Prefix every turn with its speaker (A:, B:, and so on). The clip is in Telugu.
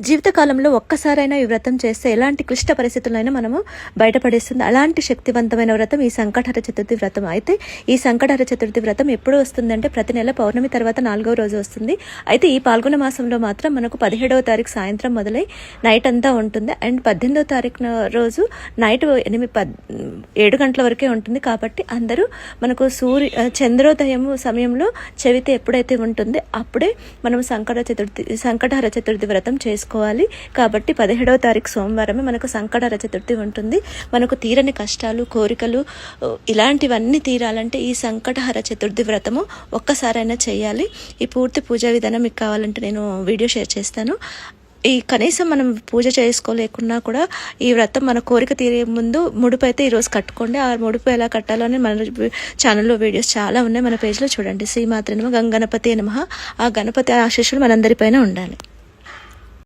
A: జీవితకాలంలో ఒక్కసారైనా ఈ వ్రతం చేస్తే ఎలాంటి క్లిష్ట పరిస్థితులైనా మనము బయటపడేస్తుంది. అలాంటి శక్తివంతమైన వ్రతం ఈ సంకటహర చతుర్థి వ్రతం. అయితే ఈ సంకటహర చతుర్థి వ్రతం ఎప్పుడు వస్తుందంటే ప్రతి నెల పౌర్ణమి తర్వాత నాలుగవ రోజు వస్తుంది. అయితే ఈ పాల్గొన మాసంలో మాత్రం మనకు పదిహేడవ తారీఖు సాయంత్రం మొదలై నైట్ అంతా ఉంటుంది. అండ్ పద్దెనిమిదవ తారీఖు రోజు నైట్ ఎనిమిది పద్ ఏడు గంటల వరకే ఉంటుంది. కాబట్టి అందరూ మనకు సూర్య చంద్రోదయం సమయంలో చెవితే ఎప్పుడైతే ఉంటుందో అప్పుడే మనం సంకట చతుర్థి సంకటహర చతుర్థి వ్రతం చేసుకోవాలి కాబట్టి పదిహేడవ తారీఖు సోమవారమే మనకు సంకటహర చతుర్థి ఉంటుంది. మనకు తీరని కష్టాలు కోరికలు ఇలాంటివన్నీ తీరాలంటే ఈ సంకటహర చతుర్థి వ్రతము ఒక్కసారైనా చేయాలి. ఈ పూర్తి పూజా విధానం మీకు కావాలంటే నేను వీడియో షేర్ చేస్తాను. ఈ కనీసం మనం పూజ చేసుకోలేకున్నా కూడా ఈ వ్రతం మన కోరిక తీరే ముందు ముడుపు అయితే ఈరోజు కట్టుకోండి. ఆ ముడుపు ఎలా కట్టాలో అని మన ఛానల్లో వీడియోస్ చాలా ఉన్నాయి. మన పేజ్లో చూడండి. శ్రీమాత్రి గంగణపతి నమ. ఆ గణపతి ఆశీస్సులు మనందరిపైన ఉండాలి.